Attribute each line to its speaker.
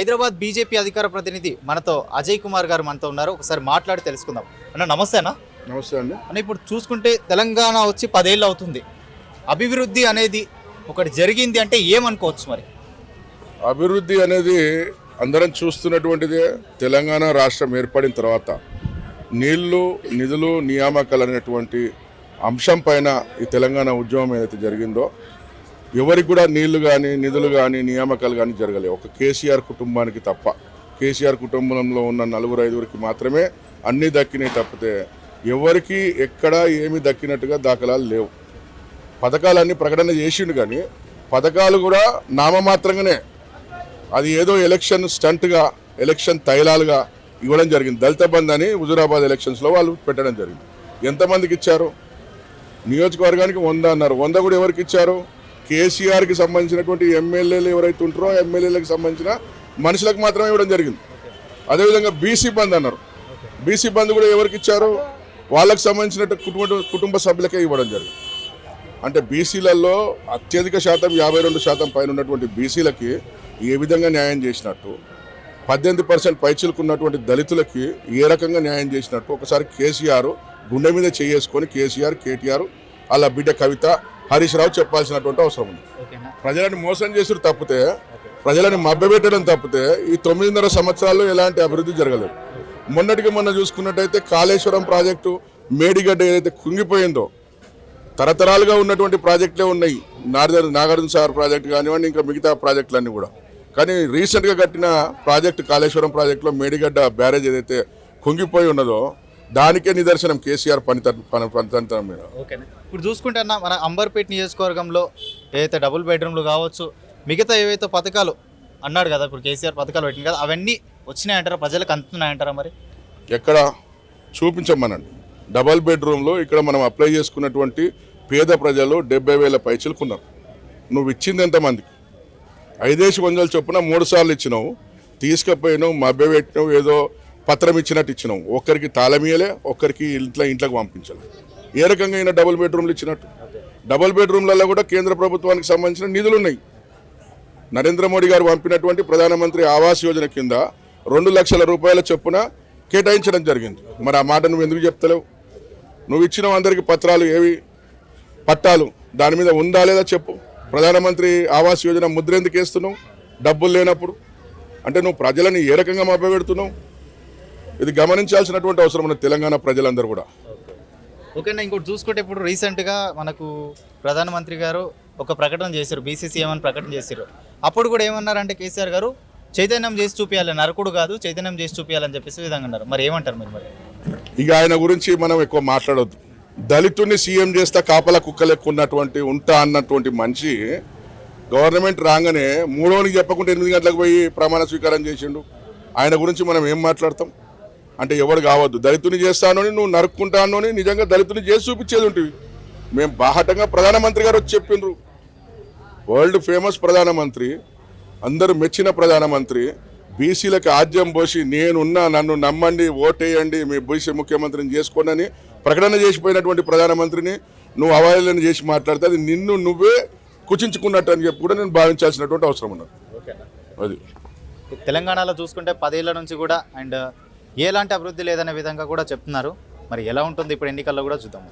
Speaker 1: Hyderabad BJP అధికార ప్రతినిధి మనతో అజయ్ కుమార్ గారు మనతో ఉన్నారు. ఒకసారి మాట్లాడి తెలుసుకుందాం. అన్న నమస్తే అన్న.
Speaker 2: నమస్తే అండి.
Speaker 1: అన్న ఇప్పుడు చూసుకుంటే తెలంగాణ వచ్చి పదేళ్ళు అవుతుంది. అభివృద్ధి అనేది ఒకటి జరిగింది అంటే ఏమనుకోవచ్చు మరి?
Speaker 2: అభివృద్ధి అనేది అందరం చూస్తున్నటువంటిదే తెలంగాణ రాష్ట్రం ఏర్పడిన తర్వాత నీళ్ళు నిధులు నియామకాలు అనేటువంటి అంశం పైన ఈ తెలంగాణ ఉద్యమం ఏదైతే జరిగిందో ఎవరికి కూడా నీళ్ళు కానీ నిధులు కానీ నియామకాలు కానీ జరగలేవు ఒక కేసీఆర్ కుటుంబానికి తప్ప. కేసీఆర్ కుటుంబంలో ఉన్న నలుగురు ఐదుగురికి మాత్రమే అన్నీ దక్కినాయి తప్పితే ఎవరికి ఎక్కడ ఏమి దక్కినట్టుగా దాఖలాలు లేవు. పథకాలన్నీ ప్రకటన చేసిండు కానీ పథకాలు కూడా నామమాత్రంగానే. అది ఏదో ఎలక్షన్ స్టంట్గా ఎలక్షన్ తైలాలుగా ఇవ్వడం జరిగింది. దళిత బంద్ అని హుజురాబాద్ ఎలక్షన్స్లో వాళ్ళు పెట్టడం జరిగింది. ఎంతమందికి ఇచ్చారు? నియోజకవర్గానికి వంద అన్నారు. వంద కూడా ఎవరికి ఇచ్చారు? కేసీఆర్కి సంబంధించినటువంటి ఎమ్మెల్యేలు ఎవరైతే ఉంటారో ఎమ్మెల్యేలకు సంబంధించిన మనుషులకు మాత్రమే ఇవ్వడం జరిగింది. అదేవిధంగా బీసీ బంద్ అన్నారు. బీసీ బంద్ కూడా ఎవరికి ఇచ్చారు? వాళ్ళకి సంబంధించిన కుటుంబ కుటుంబ సభ్యులకే ఇవ్వడం జరిగింది. అంటే బీసీలలో అత్యధిక శాతం యాభై రెండు శాతం పైన ఉన్నటువంటి బీసీలకి ఏ విధంగా న్యాయం చేసినట్టు పద్దెనిమిది పర్సెంట్ పైచిలుకున్నటువంటి దళితులకి ఏ రకంగా న్యాయం చేసినట్టు ఒకసారి కేసీఆర్ గుండె మీద చేసుకొని కేసీఆర్ కేటీఆర్ అలా బిడ్డ కవిత హరీష్ రావు చెప్పాల్సినటువంటి అవసరం ఉంది. ప్రజలను మోసం చేసుడు తప్పితే ప్రజలను మభ్యపెట్టడం తప్పితే ఈ తొమ్మిదిన్నర సంవత్సరాల్లో ఎలాంటి అభివృద్ధి జరగలేదు. మొన్నటికి మొన్న చూసుకున్నట్టయితే కాళేశ్వరం ప్రాజెక్టు మేడిగడ్డ ఏదైతే కుంగిపోయిందో తరతరాలుగా ఉన్నటువంటి ప్రాజెక్టులే ఉన్నాయి. నార్దర్ నాగార్జున సాగర్ ప్రాజెక్ట్ కానివ్వండి ఇంకా మిగతా ప్రాజెక్టులన్నీ కూడా. కానీ రీసెంట్గా కట్టిన ప్రాజెక్టు కాళేశ్వరం ప్రాజెక్టులో మేడిగడ్డ బ్యారేజ్ ఏదైతే కుంగిపోయి ఉన్నదో దానికే నిదర్శనం కేసీఆర్ పనితనం మీద.
Speaker 1: ఇప్పుడు చూసుకుంటే అన్న మన అంబర్పేట నియోజకవర్గంలో ఏదైతే డబుల్ బెడ్రూమ్లు కావచ్చు మిగతా ఏవైతే పథకాలు అన్నాడు కదా ఇప్పుడు కేసీఆర్ పథకాలు పెట్టింది కదా అవన్నీ వచ్చినాయంటారా? ప్రజలకు అందుతున్నాయంటారా మరి?
Speaker 2: ఎక్కడ? చూపించమనండి. డబల్ బెడ్రూమ్లో ఇక్కడ మనం అప్లై చేసుకున్నటువంటి పేద ప్రజలు డెబ్బై వేల పైచలుకున్నారు. నువ్వు ఇచ్చింది ఎంతమందికి ఐదేసి వందల చొప్పున మూడు సార్లు ఇచ్చినావు. తీసుకుపోయినావు మభ్యపెట్టినావు ఏదో పత్రం ఇచ్చినట్టు ఇచ్చినాం. ఒక్కరికి తాళమీయలే ఒక్కరికి ఇంట్లో ఇంట్లోకి పంపించాలి. ఏ రకంగా అయినా డబుల్ బెడ్రూమ్లు ఇచ్చినట్టు. డబుల్ బెడ్రూమ్లలో కూడా కేంద్ర ప్రభుత్వానికి సంబంధించిన నిధులు ఉన్నాయి నరేంద్ర మోడీ గారు పంపినటువంటి ప్రధానమంత్రి ఆవాస్ యోజన కింద రెండు లక్షల రూపాయల చొప్పున కేటాయించడం జరిగింది. మరి ఆ మాట నువ్వు ఎందుకు చెప్తలేవు? నువ్వు ఇచ్చిన అందరికీ పత్రాలు ఏవి? పట్టాలు దాని మీద ఉందా లేదా చెప్పు. ప్రధానమంత్రి ఆవాస్ యోజన ముద్ర ఎందుకు వేస్తున్నావు డబ్బులు లేనప్పుడు. అంటే నువ్వు ప్రజలని ఏ రకంగా మభ్యపెడుతున్నావు? ఇది గమనించాల్సినటువంటి అవసరం ఉన్న తెలంగాణ ప్రజలందరూ కూడా.
Speaker 1: ఓకేనా ఇంకోటి చూసుకుంటే ఇప్పుడు రీసెంట్గా మనకు ప్రధానమంత్రి గారు ఒక ప్రకటన చేశారు బీసీసీఎం అని ప్రకటన చేశారు. అప్పుడు కూడా ఏమన్నారంటే కేసీఆర్ గారు చైతన్యం చేసి చూపించాలి నరకుడు కాదు చైతన్యం చేసి చూపించాలని చెప్పేసి విధంగా అన్నారు. మరి ఏమంటారు మీరు మరి?
Speaker 2: ఇక ఆయన గురించి మనం ఎక్కువ మాట్లాడొద్దు. దళితుడిని సీఎం చేస్తా కాపల కుక్కలు ఎక్కువ ఉన్నటువంటి ఉంటా అన్నటువంటి మనిషి గవర్నమెంట్ రాగానే మూడోనికి చెప్పకుండా ఎనిమిది గంటలకు పోయి ప్రమాణ స్వీకారం చేసిండు. ఆయన గురించి మనం ఏం మాట్లాడతాం? అంటే ఎవడు కావద్దు. దళితుని చేస్తాను నువ్వు నరుక్కుంటాను అని నిజంగా దళితుని చేసి చూపించేది ఉంటుంది మేము బాహటంగా ప్రధానమంత్రి గారు వచ్చి చెప్పిండ్రు. వరల్డ్ ఫేమస్ ప్రధానమంత్రి అందరూ మెచ్చిన ప్రధానమంత్రి బీసీలకు ఆద్యం పోసి నేనున్నా నన్ను నమ్మండి ఓటేయండి మీ బీసీ ముఖ్యమంత్రిని చేసుకోండి ప్రకటన చేసిపోయినటువంటి ప్రధానమంత్రిని నువ్వు అవహేళన చేసి మాట్లాడితే అది నిన్ను నువ్వే కుచించుకున్నట్టు అని చెప్పి కూడా నేను భావించాల్సినటువంటి అవసరం ఉన్నది.
Speaker 1: ఓకేనా
Speaker 2: అది.
Speaker 1: తెలంగాణలో చూసుకుంటే పదేళ్ళ నుంచి కూడా అండ్ ఎలాంటి అభివృద్ధి లేదనే విధంగా కూడా చెప్తున్నారు. మరి ఎలా ఉంటుంది? ఇప్పుడు ఎన్నికల్లో కూడా చూద్దాము.